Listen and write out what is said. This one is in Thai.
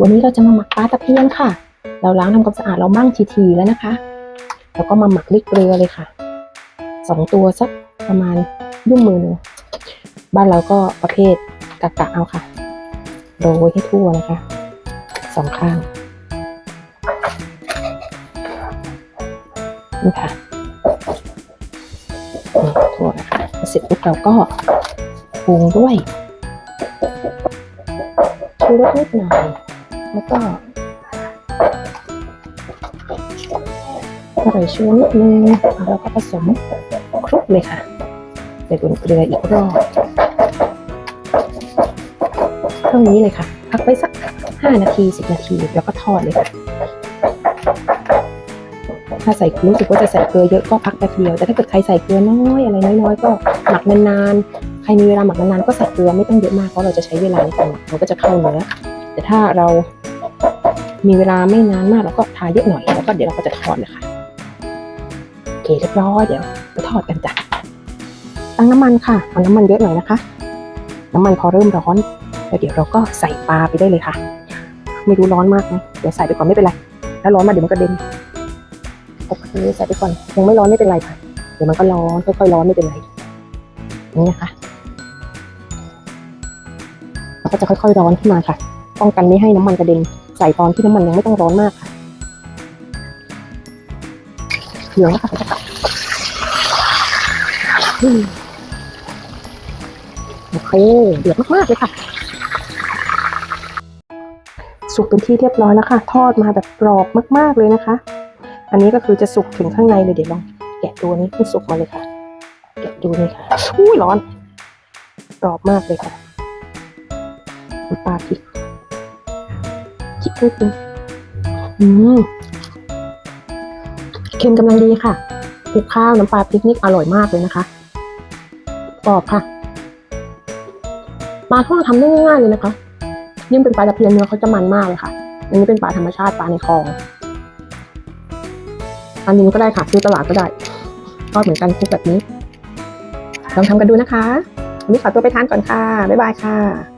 วันนี้เราจะมาหมักปลาตะเพียนค่ะ เราล้างทำความสะอาดเราบ้างทีๆแล้วนะคะ แล้วก็มาหมักเล็กเกลือเลยค่ะสองตัวสักประมาณยุ่งมือหนึ่งบ้านเราก็ประเภทกะกะเอาค่ะโรยให้ทั่วนะคะสองข้างนี่ค่ะทั่วนะคะเสร็จปุ๊บเราก็ปรุงด้วยชูรสนิดหน่อย แล้วก็อร่อยชูนิดนึงแล้วก็ผสมคลุกเลยค่ะใส่บนเกลืออีกรอบเท่านี้เลยค่ะ พักไว้สัก 5 นาที 10 นาที แล้วก็ทอดเลยค่ะ ถ้าใส่รู้สึกว่าจะใส่เกลือเยอะก็พักแป๊บเดียว แต่ถ้าเกิดใครใส่เกลือน้อยอะไรน้อยๆก็หมักนานๆ ใครมีเวลาหมักนานๆก็ใส่เกลือไม่ต้องเยอะมากเพราะเราจะใช้เวลาในการหมักมันก็จะเข้าเนื้อแต่ถ้าเรา มีเวลาไม่นานมากเราก็ทาเยอะหน่อยแล้วก็เดี๋ยวเราก็จะทอดเลยค่ะโอเคเรียบร้อยเดี๋ยวไปทอดกันจ้ะตั้งน้ำมันค่ะเอาน้ำมันเยอะหน่อยนะคะ น้ำมันพอเริ่มร้อนแล้วเดี๋ยวเราก็ใส่ปลาไปได้เลยค่ะ ไม่รู้ร้อนมากไหมเดี๋ยวใส่ไปก่อนไม่เป็นไรถ้าร้อนมาเดี๋ยวมันกระเด็นโอเคใส่ไปก่อนยังไม่ร้อนไม่เป็นไรค่ะเดี๋ยวมันก็ร้อนค่อยๆร้อนไม่เป็นไรอย่างนี่นะคะแล้วก็จะค่อยๆร้อนขึ้นมาค่ะ ป้องกันไม่ให้น้ำมันกระเด็น ใส่ตอนที่น้ำมันยังไม่ต้องร้อนมากค่ะเหลืองแล้วค่ะโอเคเดือดมากๆเลยค่ะสุกเป็นที่เรียบร้อยแล้วค่ะ ทอดมาแบบกรอบมาก ๆเลยนะคะ อันนี้ก็คือจะสุกถึงข้างในเลยเดี๋ยวลองแกะตัวนี้ให้สุกมาเลยค่ะ แกะดูเลยค่ะอุ้ยร้อนกรอบมากเลยค่ะปลาพริก พริกนิดนึงอืมเค็มกำลังดีค่ะคลุกข้าวน้ำปลาพริกนี่อร่อยมากเลยนะคะกรอบค่ะปลาทอดทำได้ง่ายๆเลยนะคะยิ่งเป็นปลาตะเพียนเนื้อเขาจะมันมากเลยค่ะ อันนี้เป็นปลาธรรมชาติปลาในคลอง อันนี้ก็ได้ค่ะซื้อตลาดก็ได้ทอดเหมือนกันคลุกแบบนี้ลองทำกันดูนะคะ วันนี้ขอตัวไปทานก่อนค่ะ บ๊ายบายค่ะ